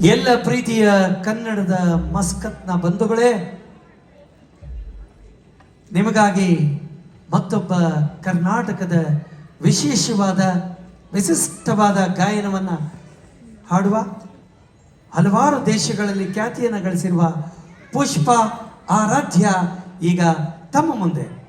ಎಲ್ಲ ಪ್ರೀತಿಯ ಕನ್ನಡದ ಮಸ್ಕತ್ನ ಬಂಧುಗಳೇ, ನಿಮಗಾಗಿ ಮತ್ತೊಬ್ಬ ಕರ್ನಾಟಕದ ವಿಶೇಷವಾದ, ವಿಶಿಷ್ಟವಾದ ಗಾಯನವನ್ನು ಹಾಡುವ, ಹಲವಾರು ದೇಶಗಳಲ್ಲಿ ಖ್ಯಾತಿಯನ್ನು ಗಳಿಸಿರುವ ಪುಷ್ಪ ಆರಾಧ್ಯ ಈಗ ತಮ್ಮ ಮುಂದೆ.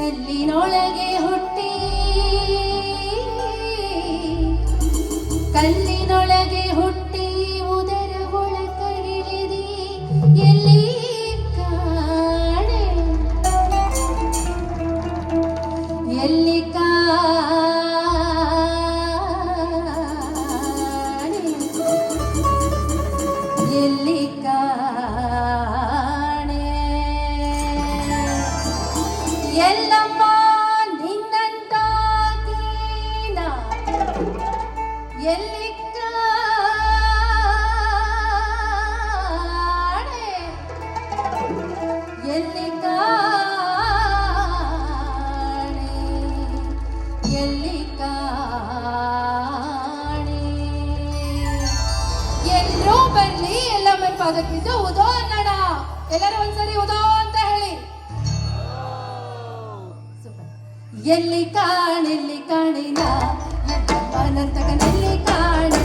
ಕಲ್ಲಿನೊಳಗೆ ಹುಟ್ಟಿ ಕಲ್ಲಿನೊಳಗೆ ಹುಟ್ಟಿ ಉದರ ಒಳಕ ಇಳಿದಿ ಎಲ್ಲಿ ಕಾಣೆ? ಎಲ್ಲಿ ಎಲ್ಲಮ್ಮ ನಿನ್ನಂತಾಗೀನ ಎಲ್ಲಿ ಕಾಣೆ ಎಲ್ಲಿ ಕಾಣೆ ಎಲ್ಲಿ ಕಾಣೆ ಎಲ್ಲರೂ ಬನ್ನಿ ಎಲ್ಲ ಮೈ ಪಾದಕ್ಕಿದ್ದು ಉದೋ ಎಲ್ಲರೂ ಒಂದ್ಸರಿ ಉದೋ ಎಲ್ಲಿ ಕಾಣೆಲ್ಲಿ ಕಾಣಿಲ್ಲ. ಅನಂತಕನಲ್ಲಿ ಕಾಣಿನ